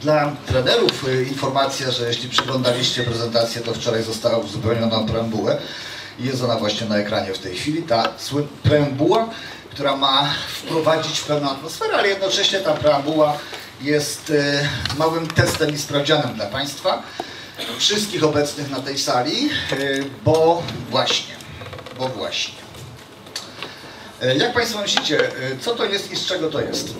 Dla trenerów y, informacja, że jeśli przeglądaliście prezentację, to wczoraj została uzupełniona preambułę jest ona właśnie na ekranie w tej chwili. Ta preambuła, która ma wprowadzić pewną atmosferę, ale jednocześnie ta preambuła jest y, małym testem i sprawdzianem dla Państwa, wszystkich obecnych na tej sali, y, bo właśnie, bo właśnie. Jak Państwo myślicie, co to jest i z czego to jest?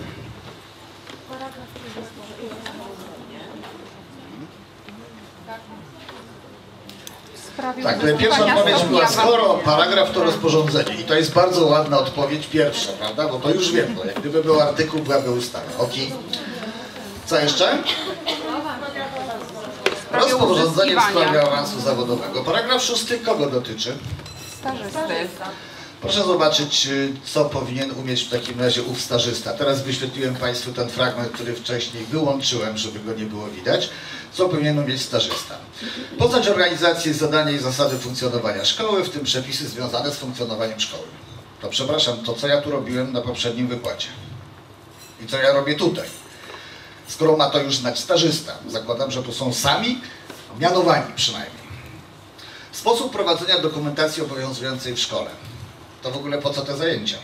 Sprawił Tak, to pierwsza odpowiedź była, skoro paragraf to rozporządzenie. I to jest bardzo ładna odpowiedź pierwsza, prawda? Bo to już wiem, bo jak gdyby był artykuł, byłaby ustawa. Ok. Co jeszcze? Rozporządzenie w sprawie awansu zawodowego. Paragraf szósty kogo dotyczy? Stażysty. Proszę zobaczyć, y, co powinien umieć w takim razie ów stażysta. Teraz wyświetliłem Państwu ten fragment, który wcześniej wyłączyłem, żeby go nie było widać. Co powinien umieć stażysta? Poznać organizację, zadania i zasady funkcjonowania szkoły, w tym przepisy związane z funkcjonowaniem szkoły. To przepraszam, to co ja tu robiłem na poprzednim wykładzie? I co ja robię tutaj? Skoro ma to już znać stażysta, zakładam, że to są sami mianowani przynajmniej. Sposób prowadzenia dokumentacji obowiązującej w szkole. To w ogóle po co te zajęcia?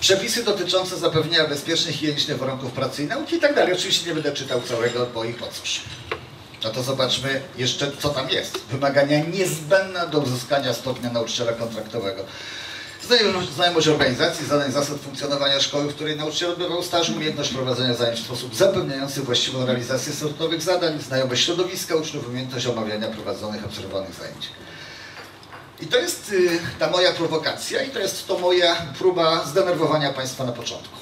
Przepisy dotyczące zapewnienia bezpiecznych i higienicznych warunków pracy i nauki i tak dalej. Oczywiście nie będę czytał całego, bo i po cóż. No to zobaczmy jeszcze, co tam jest. Wymagania niezbędne do uzyskania stopnia nauczyciela kontraktowego. Znajomość, znajomość organizacji, zadań, zasad funkcjonowania szkoły, w której nauczyciel odbywał staż, umiejętność prowadzenia zajęć w sposób zapewniający właściwą realizację sortowych zadań, znajomość środowiska uczniów, umiejętność omawiania prowadzonych, obserwowanych zajęć. I to jest y, ta moja prowokacja i to jest to moja próba zdenerwowania Państwa na początku.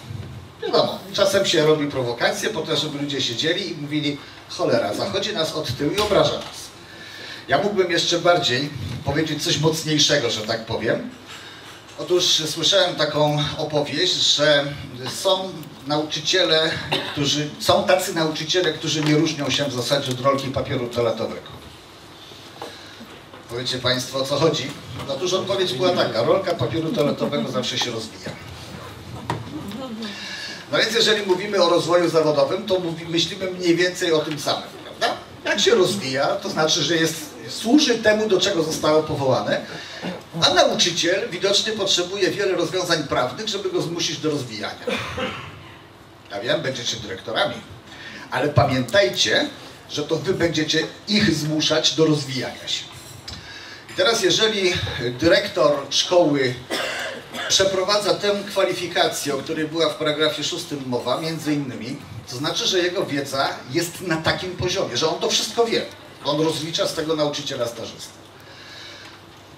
Wiadomo, czasem się robi prowokacje po to, żeby ludzie siedzieli i mówili cholera, zachodzi nas od tyłu i obraża nas. Ja mógłbym jeszcze bardziej powiedzieć coś mocniejszego, że tak powiem. Otóż słyszałem taką opowieść, że są nauczyciele, którzy, są tacy nauczyciele, którzy nie różnią się w zasadzie od rolki papieru toaletowego. Powiecie Państwo o co chodzi? Otóż odpowiedź była taka, rolka papieru toaletowego zawsze się rozwija. No więc jeżeli mówimy o rozwoju zawodowym, to myślimy mniej więcej o tym samym, prawda? Jak się rozwija, to znaczy, że jest, służy temu, do czego zostało powołane, a nauczyciel widocznie potrzebuje wiele rozwiązań prawnych, żeby go zmusić do rozwijania. Ja wiem, będziecie dyrektorami, ale pamiętajcie, że to wy będziecie ich zmuszać do rozwijania się. Teraz jeżeli dyrektor szkoły przeprowadza tę kwalifikację, o której była w paragrafie szóstym mowa, między innymi, to znaczy, że jego wiedza jest na takim poziomie, że on to wszystko wie. On rozlicza z tego nauczyciela stażysty.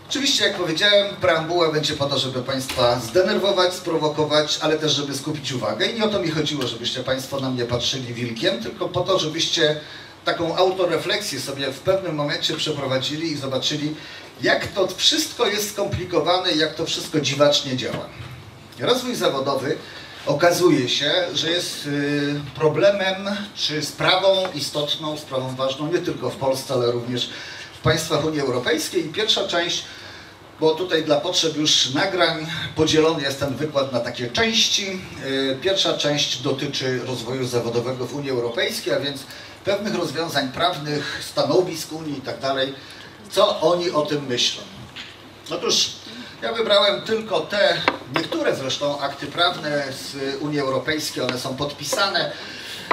Oczywiście, jak powiedziałem, preambuła będzie po to, żeby Państwa zdenerwować, sprowokować, ale też, żeby skupić uwagę. I nie o to mi chodziło, żebyście Państwo na mnie patrzyli wilkiem, tylko po to, żebyście taką autorefleksję sobie w pewnym momencie przeprowadzili i zobaczyli, jak to wszystko jest skomplikowane i jak to wszystko dziwacznie działa. Rozwój zawodowy okazuje się, że jest y, problemem czy sprawą istotną, sprawą ważną nie tylko w Polsce, ale również w państwach Unii Europejskiej. I pierwsza część, bo tutaj dla potrzeb już nagrań podzielony jest ten wykład na takie części. Y, Pierwsza część dotyczy rozwoju zawodowego w Unii Europejskiej, a więc pewnych rozwiązań prawnych, stanowisk Unii i tak co oni o tym myślą. Otóż ja wybrałem tylko te, niektóre zresztą akty prawne z Unii Europejskiej, one są podpisane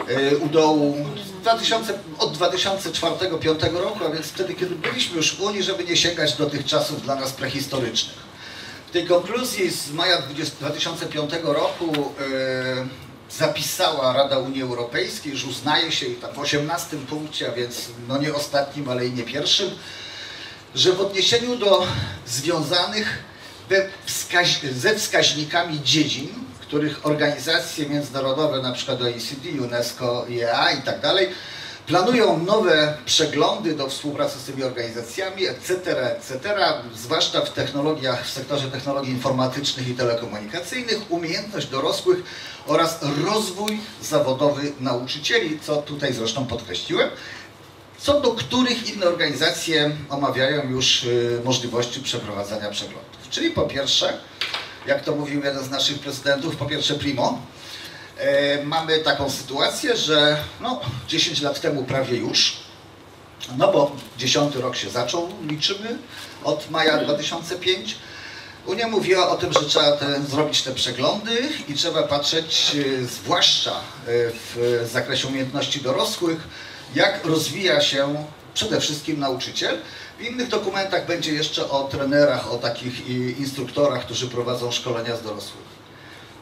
y, u dołu z 2000, od 2004-2005 roku, a więc wtedy, kiedy byliśmy już w Unii, żeby nie sięgać do tych czasów dla nas prehistorycznych. W tej konkluzji z maja 20, 2005 roku y, zapisała Rada Unii Europejskiej, że uznaje się i tam w 18 punkcie, a więc no nie ostatnim, ale i nie pierwszym, że w odniesieniu do związanych ze wskaźnikami dziedzin, których organizacje międzynarodowe, na przykład OECD, UNESCO, IEA i tak dalej, planują nowe przeglądy do współpracy z tymi organizacjami, etc., etc., zwłaszcza w technologiach, w sektorze technologii informatycznych i telekomunikacyjnych, umiejętność dorosłych oraz rozwój zawodowy nauczycieli, co tutaj zresztą podkreśliłem co do których inne organizacje omawiają już y, możliwości przeprowadzania przeglądów. Czyli po pierwsze, jak to mówił jeden z naszych prezydentów, po pierwsze primo, e, mamy taką sytuację, że no, 10 lat temu prawie już, no bo 10 rok się zaczął, liczymy, od maja 2005, Unia mówiła o tym, że trzeba te, zrobić te przeglądy i trzeba patrzeć, e, zwłaszcza e, w zakresie umiejętności dorosłych, jak rozwija się przede wszystkim nauczyciel. W innych dokumentach będzie jeszcze o trenerach, o takich instruktorach, którzy prowadzą szkolenia z dorosłych.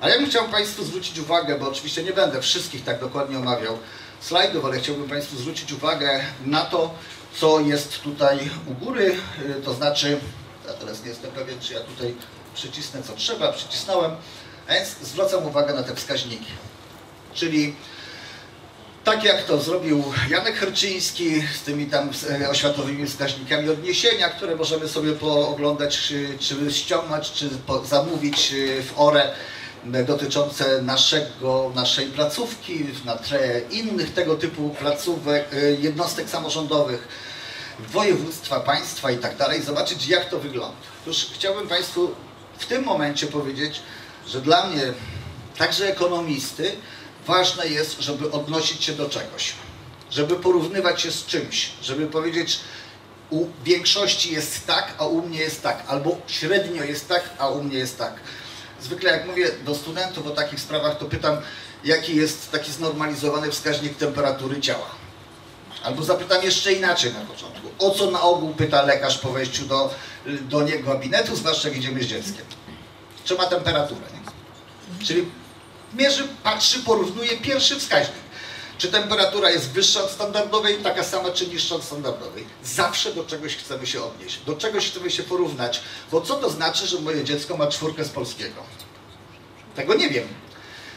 Ale ja bym chciał Państwu zwrócić uwagę, bo oczywiście nie będę wszystkich tak dokładnie omawiał slajdów, ale chciałbym Państwu zwrócić uwagę na to, co jest tutaj u góry, y, to znaczy, ja teraz nie jestem pewien, czy ja tutaj przycisnę co trzeba, przycisnąłem, a więc zwracam uwagę na te wskaźniki. Czyli tak jak to zrobił Janek Herczyński z tymi tam e, oświatowymi wskaźnikami odniesienia, które możemy sobie pooglądać, czy, czy ściągnąć, czy zamówić e, w ORE e, dotyczące naszego, naszej placówki, na tle innych tego typu placówek, jednostek samorządowych, województwa, państwa i tak dalej, zobaczyć jak to wygląda. Otóż chciałbym Państwu w tym momencie powiedzieć, że dla mnie, także ekonomisty, ważne jest, żeby odnosić się do czegoś, żeby porównywać się z czymś, żeby powiedzieć, u większości jest tak, a u mnie jest tak, albo średnio jest tak, a u mnie jest tak. Zwykle jak mówię do studentów o takich sprawach, to pytam, jaki jest taki znormalizowany wskaźnik temperatury ciała. Albo zapytam jeszcze inaczej na początku. O co na ogół pyta lekarz po wejściu do, do niego gabinetu, zwłaszcza jak idziemy z dzieckiem? Czy ma temperaturę? Nie? Czyli mierzy, patrzy, porównuje pierwszy wskaźnik. Czy temperatura jest wyższa od standardowej, taka sama czy niższa od standardowej. Zawsze do czegoś chcemy się odnieść, do czegoś chcemy się porównać. Bo co to znaczy, że moje dziecko ma czwórkę z polskiego? Tego nie wiem.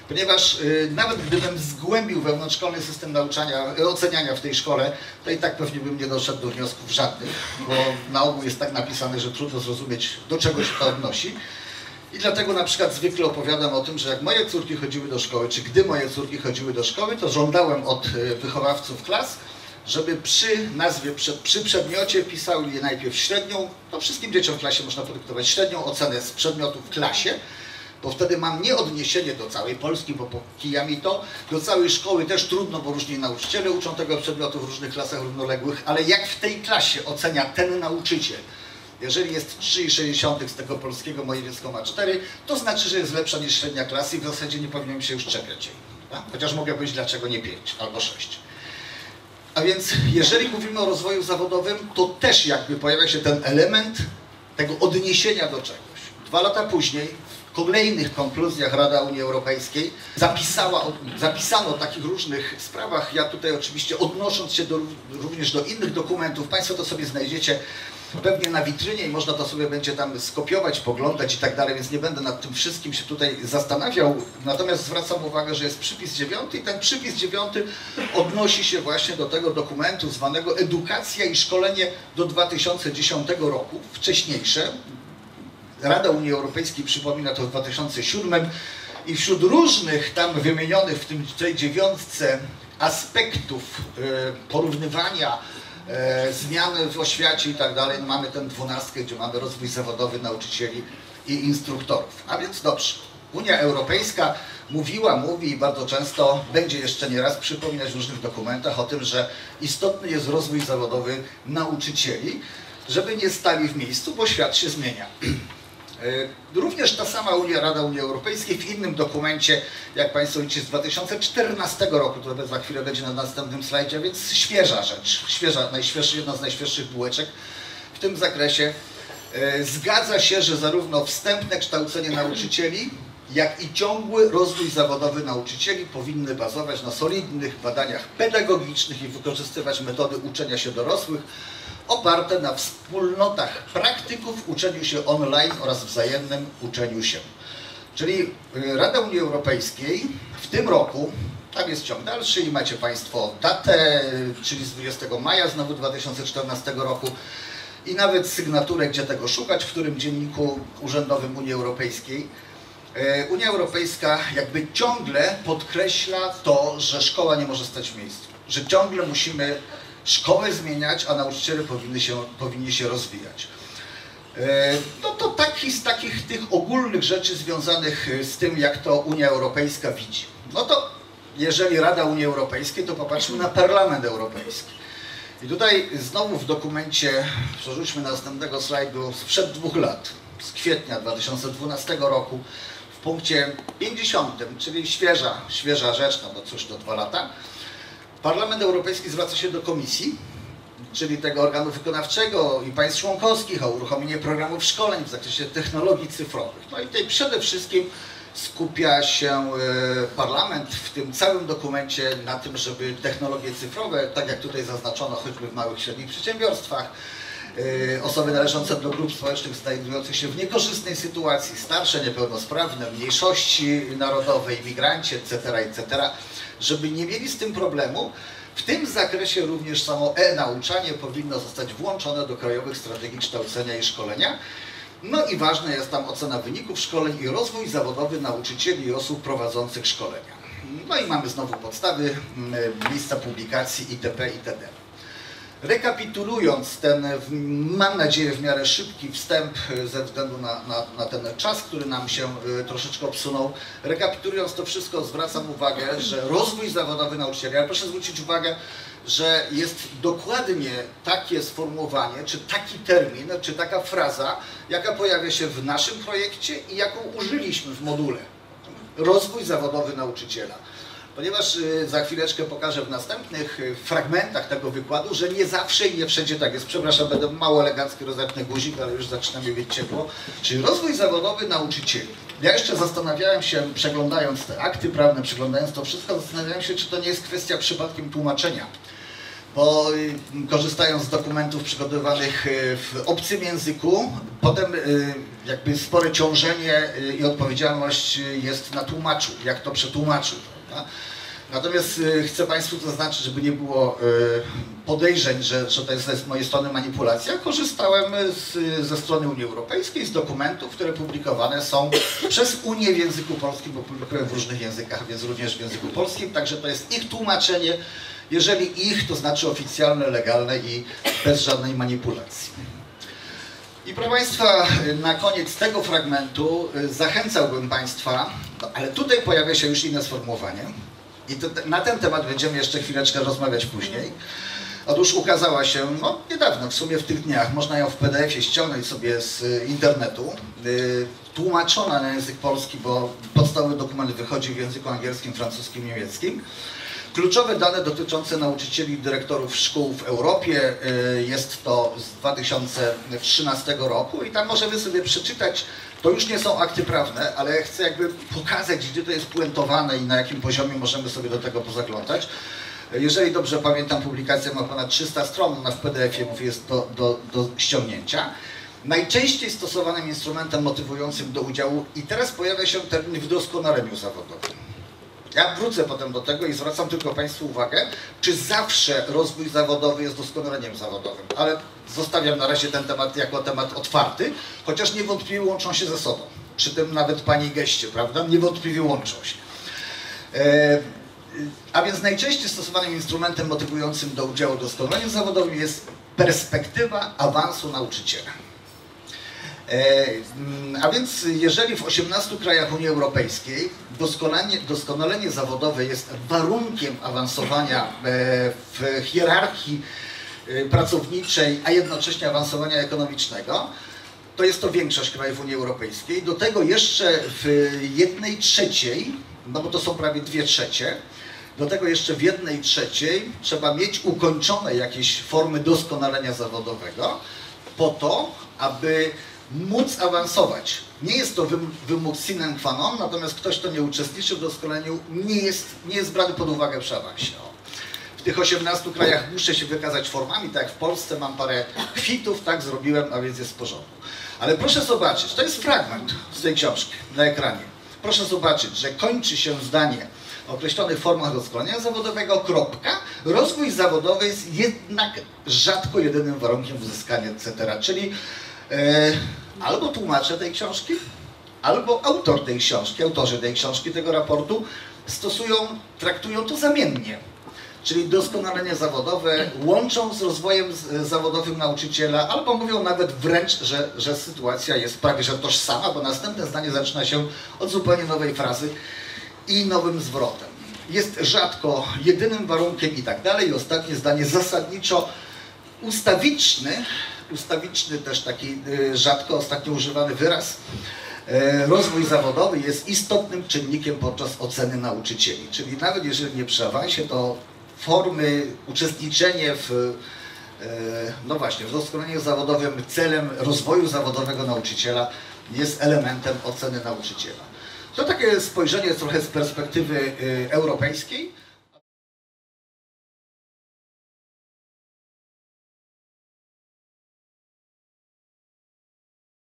Ponieważ y, nawet gdybym zgłębił wewnątrzszkolny system nauczania, y, oceniania w tej szkole, to i tak pewnie bym nie doszedł do wniosków żadnych, bo na ogół jest tak napisane, że trudno zrozumieć, do czego się to odnosi. I dlatego na przykład zwykle opowiadam o tym, że jak moje córki chodziły do szkoły, czy gdy moje córki chodziły do szkoły, to żądałem od e, wychowawców klas, żeby przy nazwie, przy przedmiocie pisały najpierw średnią, to wszystkim dzieciom w klasie można podyktować średnią ocenę z przedmiotu w klasie, bo wtedy mam nie odniesienie do całej Polski, bo kijami to, do całej szkoły też trudno, bo różni nauczyciele uczą tego przedmiotu w różnych klasach równoległych, ale jak w tej klasie ocenia ten nauczyciel, jeżeli jest 3,6 z tego polskiego, moje dziecko ma 4, to znaczy, że jest lepsza niż średnia klasy i w zasadzie nie powinienem się już czepiać jej. Chociaż mogę powiedzieć, dlaczego nie 5 albo 6. A więc jeżeli mówimy o rozwoju zawodowym, to też jakby pojawia się ten element tego odniesienia do czegoś. Dwa lata później, w kolejnych konkluzjach Rada Unii Europejskiej zapisała, zapisano o takich różnych sprawach. Ja tutaj oczywiście odnosząc się do, również do innych dokumentów, Państwo to sobie znajdziecie pewnie na witrynie i można to sobie będzie tam skopiować, poglądać i tak dalej, więc nie będę nad tym wszystkim się tutaj zastanawiał. Natomiast zwracam uwagę, że jest przypis dziewiąty i ten przypis dziewiąty odnosi się właśnie do tego dokumentu zwanego Edukacja i Szkolenie do 2010 roku, wcześniejsze. Rada Unii Europejskiej przypomina to w 2007 i wśród różnych tam wymienionych w tym, tej dziewiątce aspektów y, porównywania e, zmiany w oświacie i tak dalej, mamy tę dwunastkę, gdzie mamy rozwój zawodowy nauczycieli i instruktorów. A więc dobrze, Unia Europejska mówiła, mówi i bardzo często będzie jeszcze nieraz przypominać w różnych dokumentach o tym, że istotny jest rozwój zawodowy nauczycieli, żeby nie stali w miejscu, bo świat się zmienia. E, również ta sama Unia, Rada Unii Europejskiej w innym dokumencie, jak Państwo widzicie, z 2014 roku, to za chwilę będzie na następnym slajdzie, więc świeża rzecz, świeża, najświeższa, jedna z najświeższych bułeczek w tym zakresie. E, zgadza się, że zarówno wstępne kształcenie nauczycieli, jak i ciągły rozwój zawodowy nauczycieli powinny bazować na solidnych badaniach pedagogicznych i wykorzystywać metody uczenia się dorosłych, oparte na wspólnotach praktyków, uczeniu się online oraz wzajemnym uczeniu się. Czyli y, Rada Unii Europejskiej w tym roku, tam jest ciąg dalszy i macie Państwo datę, czyli z 20 maja znowu 2014 roku i nawet sygnaturę, gdzie tego szukać, w którym dzienniku urzędowym Unii Europejskiej. Y, Unia Europejska jakby ciągle podkreśla to, że szkoła nie może stać w miejscu, że ciągle musimy szkołę zmieniać, a nauczyciele powinny się, powinni się rozwijać. E, no to taki z takich tych ogólnych rzeczy związanych z tym, jak to Unia Europejska widzi. No to jeżeli Rada Unii Europejskiej, to popatrzmy na Parlament Europejski. I tutaj znowu w dokumencie, przerzućmy następnego slajdu, sprzed dwóch lat, z kwietnia 2012 roku, w punkcie 50, czyli świeża, świeża rzecz, no bo cóż, to dwa lata, Parlament Europejski zwraca się do Komisji, czyli tego organu wykonawczego i państw członkowskich o uruchomienie programów szkoleń w zakresie technologii cyfrowych. No i tutaj przede wszystkim skupia się e, parlament w tym całym dokumencie na tym, żeby technologie cyfrowe, tak jak tutaj zaznaczono choćby w małych i średnich przedsiębiorstwach, osoby należące do grup społecznych znajdujących się w niekorzystnej sytuacji, starsze, niepełnosprawne, mniejszości narodowe, imigranci, etc., etc., żeby nie mieli z tym problemu. W tym zakresie również samo e-nauczanie powinno zostać włączone do krajowych strategii kształcenia i szkolenia. No i ważna jest tam ocena wyników szkoleń i rozwój zawodowy nauczycieli i osób prowadzących szkolenia. No i mamy znowu podstawy, mm, miejsca publikacji itp. itd. Rekapitulując ten, mam nadzieję, w miarę szybki wstęp e, ze względu na, na, na, ten czas, który nam się e, troszeczkę obsunął, rekapitulując to wszystko, zwracam uwagę, że rozwój zawodowy nauczycieli, ale proszę zwrócić uwagę, że jest dokładnie takie sformułowanie, czy taki termin, czy taka fraza, jaka pojawia się w naszym projekcie i jaką użyliśmy w module. Rozwój zawodowy nauczyciela ponieważ y, za chwileczkę pokażę w następnych y, fragmentach tego wykładu, że nie zawsze i nie wszędzie tak jest. Przepraszam, będę mało elegancki rozepnę guzik, ale już zaczynam mieć ciepło. Czyli rozwój zawodowy nauczycieli. Ja jeszcze zastanawiałem się, przeglądając te akty prawne, przeglądając to wszystko, zastanawiałem się, czy to nie jest kwestia przypadkiem tłumaczenia bo y, korzystając z dokumentów przygotowanych w obcym języku, potem jakby spore ciążenie i odpowiedzialność jest na tłumaczu, jak to przetłumaczył. Prawda? Natomiast y, chcę Państwu zaznaczyć, żeby nie było y, podejrzeń, że, że to jest z mojej strony manipulacja. Korzystałem z, ze strony Unii Europejskiej, z dokumentów, które publikowane są przez Unię w języku polskim, bo publikują w różnych językach, więc również w języku polskim. Także to jest ich tłumaczenie. Jeżeli ich, to znaczy oficjalne, legalne i bez żadnej manipulacji. I proszę Państwa, na koniec tego fragmentu y, zachęcałbym Państwa, no, ale tutaj pojawia się już inne sformułowanie, i to, na ten temat będziemy jeszcze chwileczkę rozmawiać później. Otóż ukazała się no, niedawno, w sumie w tych dniach, można ją w PDF-ie ściągnąć sobie z y, internetu, yy, tłumaczona na język polski, bo podstawowy dokument wychodzi w języku angielskim, francuskim, niemieckim. Kluczowe dane dotyczące nauczycieli i dyrektorów szkół w Europie yy, jest to z 2013 roku i tam możemy sobie przeczytać to już nie są akty prawne, ale chcę jakby pokazać, gdzie to jest puentowane i na jakim poziomie możemy sobie do tego pozaglądać. Jeżeli dobrze pamiętam, publikacja ma ponad 300 stron, ona w PDF-ie jest do, do, do ściągnięcia. Najczęściej stosowanym instrumentem motywującym do udziału, i teraz pojawia się termin w doskonaleniu zawodowym. Ja wrócę potem do tego i zwracam tylko Państwu uwagę, czy zawsze rozwój zawodowy jest doskonaleniem zawodowym, ale zostawiam na razie ten temat jako temat otwarty, chociaż niewątpliwie łączą się ze sobą. Przy tym nawet Pani geście, prawda? Niewątpliwie łączą się. E, a więc najczęściej stosowanym instrumentem motywującym do udziału w doskonaleniu zawodowym jest perspektywa awansu nauczyciela. E, a więc jeżeli w 18 krajach Unii Europejskiej doskonalenie, doskonalenie zawodowe jest warunkiem awansowania e, w hierarchii e, pracowniczej, a jednocześnie awansowania ekonomicznego, to jest to większość krajów Unii Europejskiej. Do tego jeszcze w jednej trzeciej, no bo to są prawie dwie trzecie, do tego jeszcze w jednej trzeciej trzeba mieć ukończone jakieś formy doskonalenia zawodowego po to, aby móc awansować. Nie jest to wymóg sine qua non, natomiast ktoś, kto nie uczestniczy w doskonaleniu, nie jest, nie jest brany pod uwagę przy awansie. W tych 18 krajach muszę się wykazać formami, tak jak w Polsce mam parę kwitów, tak zrobiłem, a więc jest w porządku. Ale proszę zobaczyć, to jest fragment z tej książki na ekranie. Proszę zobaczyć, że kończy się zdanie o określonych formach doskonalenia zawodowego, kropka. Rozwój zawodowy jest jednak rzadko jedynym warunkiem uzyskania, etc. Czyli albo tłumacze tej książki, albo autor tej książki, autorzy tej książki, tego raportu stosują, traktują to zamiennie. Czyli doskonalenie zawodowe łączą z rozwojem zawodowym nauczyciela, albo mówią nawet wręcz, że, że sytuacja jest prawie że tożsama, bo następne zdanie zaczyna się od zupełnie nowej frazy. i nowym zwrotem. Jest rzadko jedynym warunkiem i tak dalej. I ostatnie zdanie zasadniczo ustawiczny, ustawiczny też taki y, rzadko ostatnio używany wyraz, e, rozwój zawodowy jest istotnym czynnikiem podczas oceny nauczycieli. Czyli nawet jeżeli nie przy awansie, to formy, uczestniczenie w, e, no właśnie, w doskonaleniu zawodowym celem rozwoju zawodowego nauczyciela jest elementem oceny nauczyciela. To takie spojrzenie trochę z perspektywy y, europejskiej.